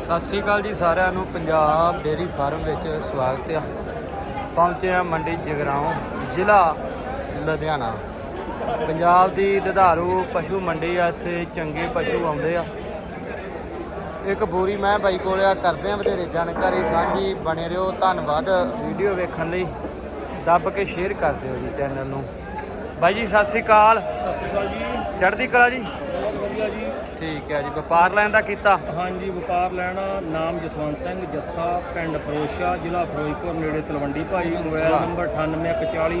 ਸਤਿ ਸ੍ਰੀ ਅਕਾਲ ਜੀ ਸਾਰਿਆਂ ਨੂੰ। ਪੰਜਾਬ ਡੇਰੀ ਫਾਰਮ ਵਿੱਚ ਸਵਾਗਤ ਹੈ ਪਹੁੰਚੇ ਆ ਮੰਡੀ ਜਗਰਾਉਂ ਜ਼ਿਲ੍ਹਾ ਲੁਧਿਆਣਾ। ਪੰਜਾਬ ਦੀ ਦੁਧਾਰੂ ਪਸ਼ੂ ਮੰਡੀ ਆ ਇੱਥੇ ਚੰਗੇ ਪਸ਼ੂ ਆਉਂਦੇ ਆ। ਇੱਕ ਬੂਰੀ ਮੈਂ ਬਾਈ ਕੋਲ ਆ ਕਰਦੇ ਆ ਵਧੇਰੇ ਜਾਣਕਾਰੀ ਸਾਂਝੀ ਬਣੇ ਰਹੋ। ਧੰਨਵਾਦ ਵੀਡੀਓ ਵੇਖਣ ਲਈ। ਦੱਬ ਕੇ ਸ਼ੇਅਰ ਕਰ ਦਿਓ ਜੀ ਚੈਨਲ ਨੂੰ। ਬਾਈ ਜੀ ਸਤਿ ਸ੍ਰੀ ਅਕਾਲ। ਸਤਿ ਸ਼੍ਰੀ ਅਕਾਲ ਜੀ। ਚੜ੍ਹਦੀ ਕਲਾ ਜੀ। ਬਹੁਤ ਵਧੀਆ ਜੀ। ਠੀਕ ਹੈ ਜੀ ਵਪਾਰ ਲੈਣ ਦਾ ਕੀਤਾ? ਹਾਂਜੀ ਵਪਾਰ ਲੈਣਾ ਨਾਮ ਜਸਵੰਤ ਸਿੰਘ ਜੱਸਾ ਪਿੰਡ ਫਰੋਸ਼ਾ ਜ਼ਿਲ੍ਹਾ ਫਿਰੋਜ਼ਪੁਰ ਨੇੜੇ ਤਲਵੰਡੀ ਭਾਈ ਮੋਬਾਈਲ। ਨੰਬਰ 9840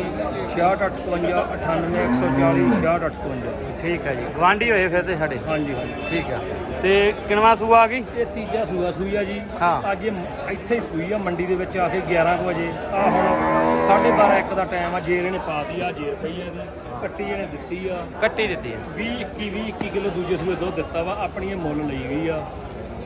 6858 98140 6858 ਠੀਕ ਹੈ ਜੀ ਗਵਾਂਢੀ ਹੋਏ ਫਿਰ ਤੇ ਸਾਡੇ? ਹਾਂਜੀ ਹਾਂਜੀ। ਠੀਕ ਆ ਤੇ ਕਿਨਵਾ ਸੂਆ ਆ ਗਈ? ਇਹ ਤੀਜਾ ਸੂਆ ਸੂਈ ਆ ਜੀ। ਹਾਂ। ਅੱਜ ਇੱਥੇ ਹੀ ਸੂਈ ਆ ਮੰਡੀ ਦੇ ਵਿੱਚ ਆ ਕੇ 11 ਕੁ ਵਜੇ। ਆ ਹੁਣ 12:30 1 ਦਾ ਟਾਈਮ ਆ ਜੇਰ ਇਹਨੇ ਪਾਤੀ ਆ ਜੇਰ ਪਈ ਆ ਇਹਦੀ ਕੱਟੀ ਇਹਨੇ ਦਿੱਤੀ ਆ। ਕੱਟੀ ਦਿੱਤੀ ਹੈ 20 21 20 21 ਕਿਲੋ ਦੂਜੇ ਸੂਏ ਦੁੱਧ ਦਿੱਤਾ ਵਾ ਆਪਣੀ ਇਹ ਮੁੱਲ ਲਈ ਗਈ ਆ।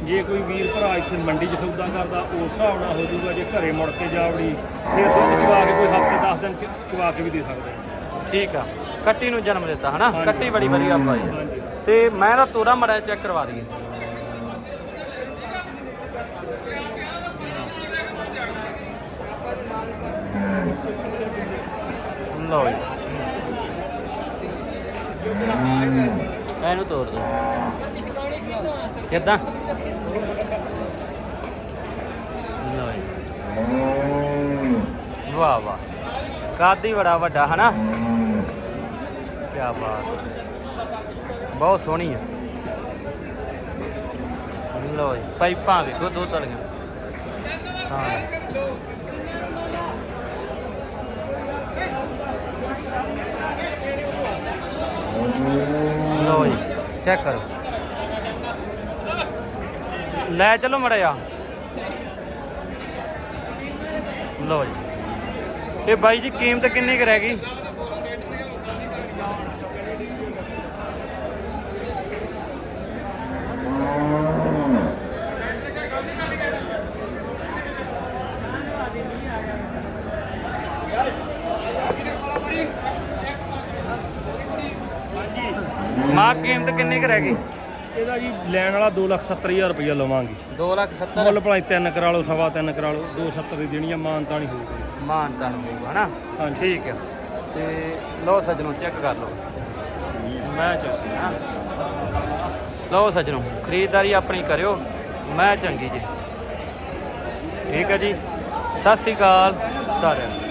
ਜੇ ਕੋਈ ਵੀਰ ਭਰਾ ਇੱਥੇ ਮੰਡੀ 'ਚ ਸੌਦਾ ਕਰਦਾ ਉਸ ਹਿਸਾਬ ਨਾਲ ਹੋ ਜਾਊਗਾ ਜੇ ਘਰੇ ਮੁੜ ਕੇ ਜਾਵੜੀ ਫਿਰ ਦੁੱਧ ਚਵਾ ਕੇ ਕੋਈ ਹਫ਼ਤੇ 10 ਦਿਨ ਚਵਾ ਕੇ ਵੀ ਦੇ ਸਕਦੇ ਆ। ਠੀਕ ਆ। ਕੱਟੀ ਨੂੰ ਜਨਮ ਦਿੱਤਾ ਹਨਾ। ਕੱਟੀ ਬੜੀ ਵਧੀਆ ਆ। ਹਾਂਜੀ। ਤੇ ਮੈਂ ਦਾ ਤੋਰਾ ਮੜਾ ਚੈੱਕ ਕਰਵਾ ਦਈਏ। ਲਓ ਜੀ ਇਹਨੂੰ ਤੋੜ ਦੋ। ਕਿੱਦਾਂ? ਲਓ ਜੀ ਵਾਹ ਵਾਹ। ਕਾਦੀ ਬੜਾ ਵੱਡਾ, ਹਨਾ? ਕੀ ਬਾਤ। ਬਹੁਤ ਸੋਹਣੀ ਹੈ ਲਓ ਜੀ ਪਾਈਪਾਂ ਵੇਖੋ, ਦੋ ਤਲੀਆਂ। ਹਾਂ ਲਓ ਜੀ ਚੈੱਕ ਕਰੋ। ਲੈ ਚਲੋ ਮੜਿਆ ਲਓ ਜੀ। ਇਹ ਬਾਈ ਜੀ, ਕੀਮਤ ਕਿੰਨੀ ਕੁ ਰਹਿ ਗਈ? ਮਾਂ ਕੀਮਤ ਕਿੰਨੀ ਕੁ ਰਹਿ ਗਈ? ਇਹਦਾ ਜੀ ਲੈਣ ਵਾਲਾ 270000 ਰੁਪਇਆ ਲਵਾਂਗੇ। 2 ਲੱਖ 70 ਮੁੱਲ ਭਲਾ 3 ਕਰਾ ਲਓ ਸਵਾ 3 ਕਰਾ ਲਓ 270 ਦੀ ਦੇਣੀ ਆ ਮਾਨਤਾ ਨਹੀਂ ਹੋਊਗੀ। ਮਾਨਤਾ ਨੂੰ ਹੋਊਗਾ ਹਨਾ ਹਾਂਜੀ। ਠੀਕ ਹੈ ਤੇ ਲਓ ਸੱਜਣੋ ਚੈੱਕ ਕਰ ਲਓ। ਮੈਂ ਚੰਗੀ ਹਾਂ ਲਓ ਸੱਜਣੋ ਖਰੀਦਦਾਰੀ ਆਪਣੀ ਕਰਿਓ ਮੈਂ ਚੰਗੀ ਜੀ। ਠੀਕ ਹੈ ਜੀ। ਸਤਿ ਸ੍ਰੀ ਅਕਾਲ ਸਾਰਿਆਂ ਨੂੰ।